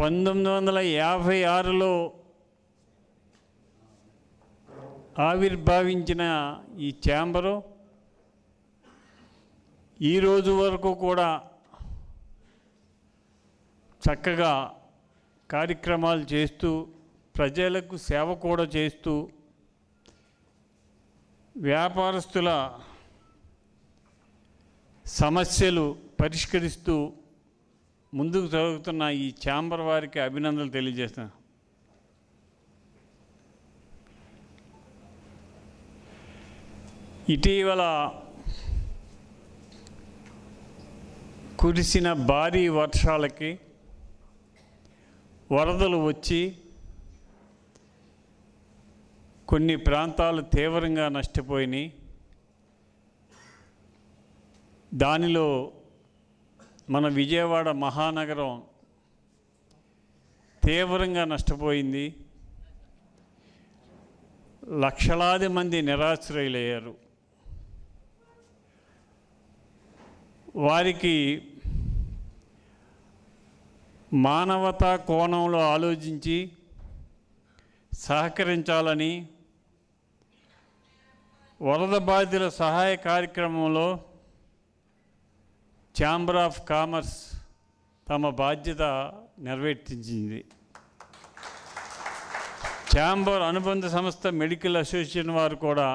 పంతొమ్మిది వందల యాభై ఆరులో ఆవిర్భావించిన ఈ ఛాంబరు ఈ రోజు వరకు కూడా చక్కగా కార్యక్రమాలు చేస్తూ ప్రజలకు సేవ కూడా చేస్తూ వ్యాపారస్తుల సమస్యలు పరిష్కరిస్తూ ముందుకు జరుగుతున్న ఈ ఛాంబర్ వారికి అభినందనలు తెలియజేస్తాను ఇటీవల కురిసిన భారీ వర్షాలకి వరదలు వచ్చి కొన్ని ప్రాంతాలు తీవ్రంగా నష్టపోయినాయి. దానిలో మన విజయవాడ మహానగరం తీవ్రంగా నష్టపోయింది. లక్షలాది మంది నిరాశ్రయులయ్యారు. వారికి మానవతా కోణంలో ఆలోచించి సహకరించాలని వరద బాధితుల సహాయ కార్యక్రమంలో ఛాంబర్ ఆఫ్ కామర్స్ తమ బాధ్యత నెరవేర్తించింది ఛాంబర్ అనుబంధ సంస్థ మెడికల్ అసోసియేషన్ వారు కూడా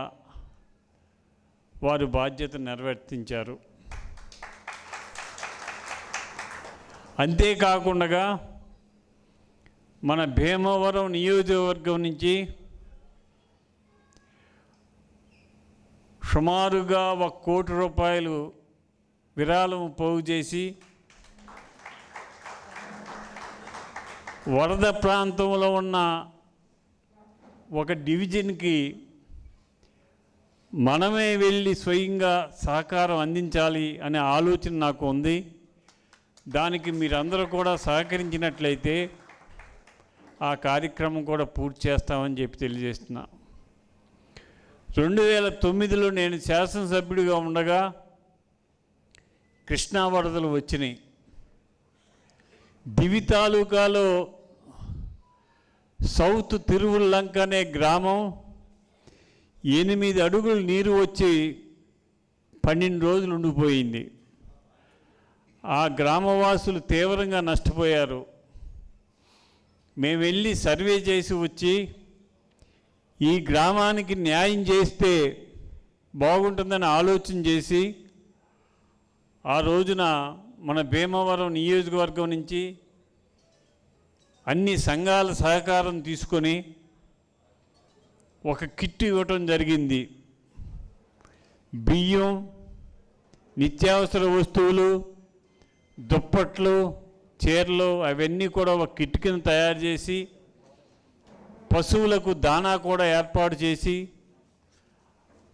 వారి బాధ్యత నెరవేర్తించారు అంతేకాకుండా మన భీమవరం నియోజకవర్గం నుంచి సుమారుగా ఒక కోటి రూపాయలు విరాళం పోగు చేసి వరద ప్రాంతంలో ఉన్న ఒక డివిజన్కి మనమే వెళ్ళి స్వయంగా సహకారం అందించాలి అనే ఆలోచన నాకు ఉంది. దానికి మీరందరూ కూడా సహకరించినట్లయితే ఆ కార్యక్రమం కూడా పూర్తి చేస్తామని చెప్పి తెలియజేస్తున్నా. రెండు వేల తొమ్మిదిలో నేను శాసనసభ్యుడిగా ఉండగా కృష్ణా వరదలు వచ్చినాయి. దివి తాలూకాలో సౌత్ తిరువుల్లంక అనే గ్రామం ఎనిమిది అడుగులు నీరు వచ్చి పన్నెండు రోజులు ఉండిపోయింది. ఆ గ్రామవాసులు తీవ్రంగా నష్టపోయారు. మేము వెళ్ళి సర్వే చేసి వచ్చి ఈ గ్రామానికి న్యాయం చేస్తే బాగుంటుందని ఆలోచన చేసి ఆ రోజున మన భీమవరం నియోజకవర్గం నుంచి అన్ని సంఘాల సహకారం తీసుకొని ఒక కిట్ ఇవ్వటం జరిగింది. బియ్యం నిత్యావసర వస్తువులు దుప్పట్లు చీరలు అవన్నీ కూడా ఒక కిట్ కింద తయారు చేసి పశువులకు దానా కూడా ఏర్పాటు చేసి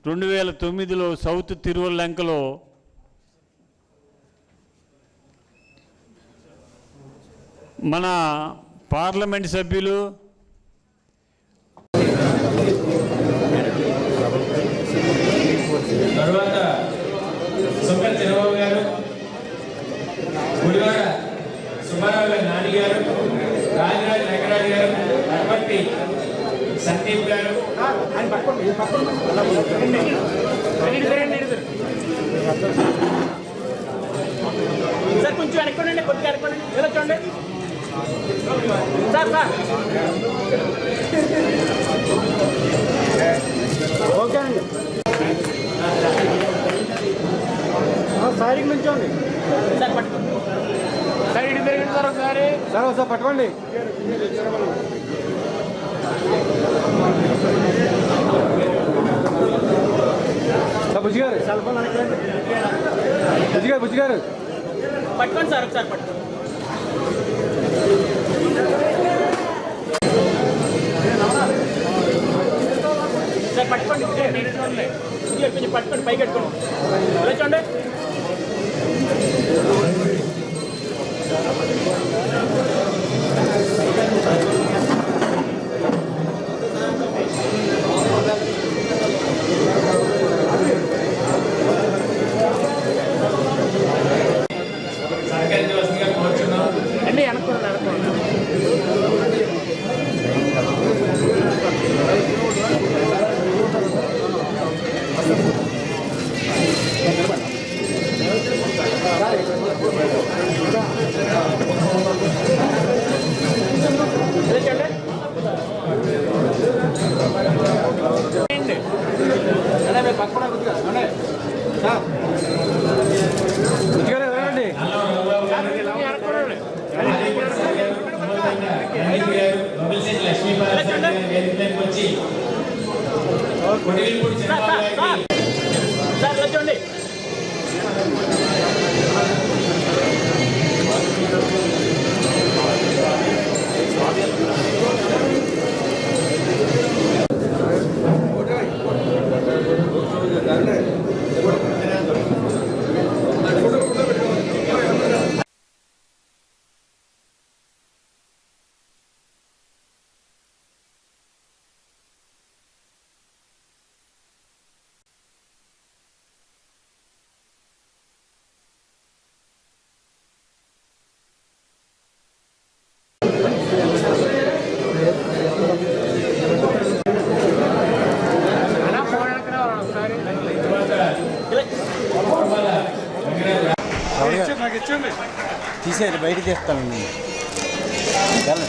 రెండు వేల తొమ్మిదిలో సౌత్ తిరువల్లంకలో మన పార్లమెంట్ సభ్యులు తరువాత సుబ్బ చిరబాబు గారు గుడివాడ సుబ్బారావు గారు నాని గారు రాజరాజ్ వెంకరాజు గారు నర్మట్టి సందీప్ గారు. సార్ కొంచెం వెనక్కండి కొద్దిగా వెనక్కండి ఇలా చూడండి. Sir sir. ఓకే అండి. సైడ్కి నుంచోండి. సార్ పట్టుకోండి. సార్ ఇటు తిరగండి సార్ ఒకసారి. సార్ ఒకసారి పట్టుకోండి. సార్ బుజ్జి గారు బుజ్జి గారు బుజ్జి గారు పట్టుకోండి సార్ ఒకసారి పట్టుకోండి. పట్టుకోండి. నేను చూడండి తీసేది బయట తీస్తానండి వెళ్ళండి.